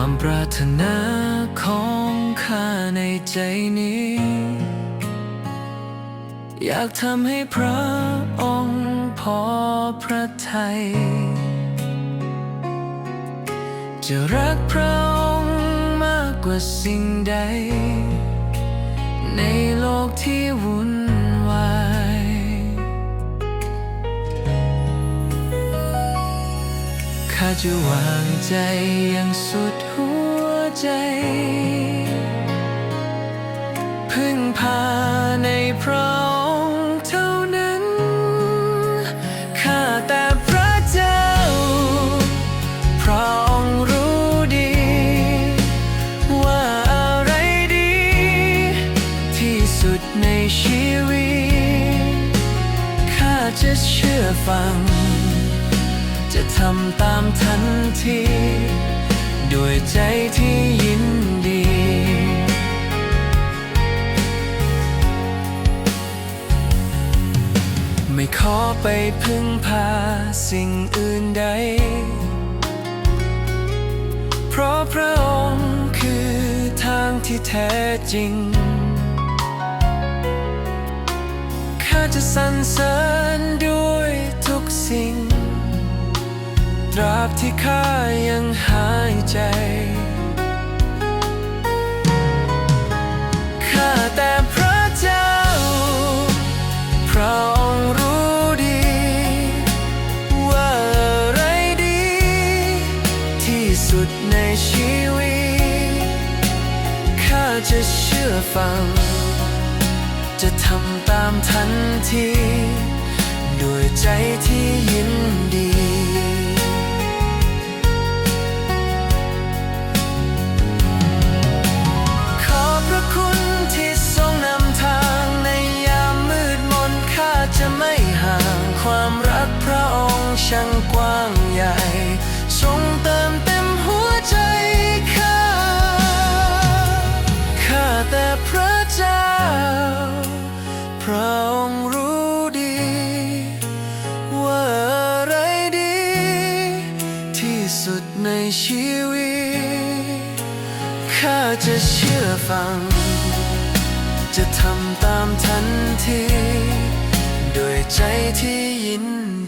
ความปรารถนาของข้าในใจนี้ อยากทำให้พระองค์พอพระทัยจะรักพระองค์มากกว่าสิ่งใด ในโลกที่วุ่น จะวางใจอย่างสุดหัวใจ พึ่งพาในพระองค์เท่านั้น ข้าแต่พระเจ้า พระองค์รู้ดี ว่าอะไรดี ที่สุดในชีวิต ข้าจะเชื่อฟัง จะทำตามทันที ด้วยใจที่ยินดี ไม่ขอไปพึ่งพาสิ่งอื่นใด เพราะพระองค์คือทางที่แท้จริง ข้าจะสรรเสริญ บที่ข้ายังหายใจข้าแต่พระเจ้า พระองค์รู้ดี ว่าอะไรดี ที่สุดในชีวิตข้าจะเชื่อฟัง จะทำตามทันที ด้วยใจที่ ช่างกว้างใหญ่ทรงเติมเต็มหัวใจข้า ข้าแต่พระเจ้า พระองค์รู้ดี ว่าอะไรดี ที่สุดในชีวิต ข้าจะเชื่อฟัง จะทำตามทันที ด้วยใจที่ยินด